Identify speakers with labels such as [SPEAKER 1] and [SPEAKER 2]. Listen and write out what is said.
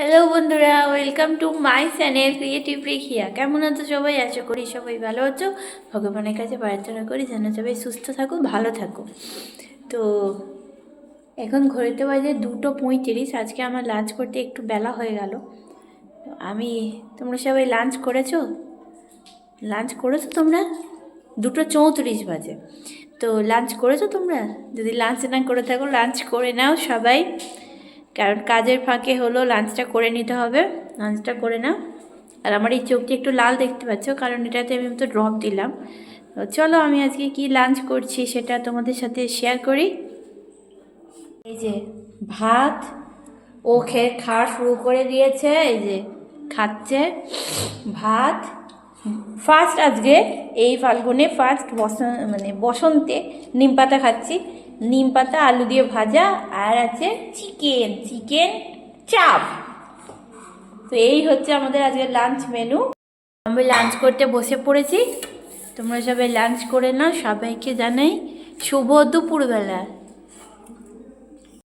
[SPEAKER 1] Hello বন্ধুরা welcome to my channel creative Rekhiya কেমন আছো সবাই? আশা করি সবাই ভালো আছো। ভগবানের কাছে প্রার্থনা করি যেন সবাই সুস্থ থাকো, ভালো থাকো। তো এখন ঘড়িতে বাজে দুটো পঁয়ত্রিশ। আজকে আমার লাঞ্চ করতে একটু বেলা হয়ে গেল। আমি, তোমরা সবাই লাঞ্চ করেছ? লাঞ্চ করেছ তোমরা? দুটো চৌত্রিশ বাজে। তো লাঞ্চ করেছ তোমরা? যদি লাঞ্চ না করে থাকো লাঞ্চ করে নাও সবাই। কারণ কাজের ফাঁকে হলো লাঞ্চটা করে নিতে হবে। লাঞ্চটা করে নাও। আর আমার এই চোখটি একটু লাল দেখতে পাচ্ছ, কারণ এটাতে আমি তো ড্রপ দিলাম। চলো আমি আজকে কি লাঞ্চ করছি সেটা তোমাদের সাথে শেয়ার করি। এই যে ভাত ও খেয়ে খাওয়া শুরু করে দিয়েছে, এই যে খাচ্ছে ভাত। ফার্স্ট আজকে এই ফাল্গুনে ফার্স্ট বসন্ত মানে বসন্তে নিম পাতা খাচ্ছি। নিম পাতা, আলু দিয়ে ভাজা, আর আছে চিকেন চিকেন চাপ। তো এই হচ্ছে আমাদের আজকে লাঞ্চ মেনু আমি লাঞ্চ করতে বসে পড়েছি। তোমরা সবাই লাঞ্চ করে নাও, সবাইকে জানাই শুভ দুপুরবেলা।